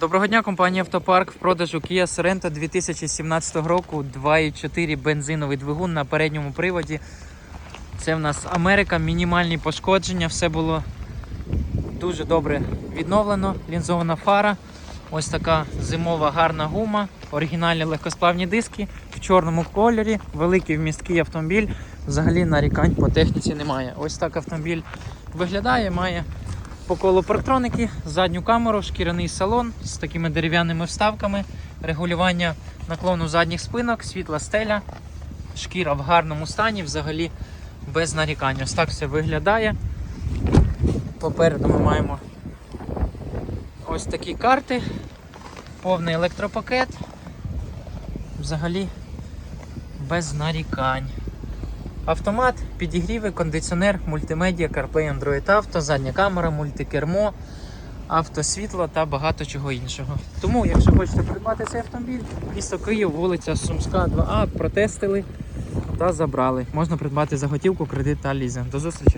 Доброго дня, компанія Автопарк в продажу Kia Sorento 2017 року 2,4 бензиновий двигун на передньому приводі. Це в нас Америка, мінімальні пошкодження, все було дуже добре відновлено. Лінзована фара, ось така зимова гарна гума, оригінальні легкосплавні диски в чорному кольорі, великий вмісткий автомобіль. Взагалі нарікань по техніці немає. Ось так автомобіль виглядає, має по колу парктроники, задню камеру, шкіряний салон з такими дерев'яними вставками, регулювання наклону задніх спинок, світла стеля, шкіра в гарному стані, взагалі без нарікань. Ось так все виглядає. Попереду ми маємо ось такі карти, повний електропакет. Взагалі без нарікань. Автомат, підігріви, кондиціонер, мультимедіа, CarPlay, Android Auto, задня камера, мультикермо, автосвітло та багато чого іншого. Тому, якщо хочете придбати цей автомобіль, місто Київ, вулиця Сумська, 2А, протестили та забрали. Можна придбати за готівку, кредит та лізинг. До зустрічі!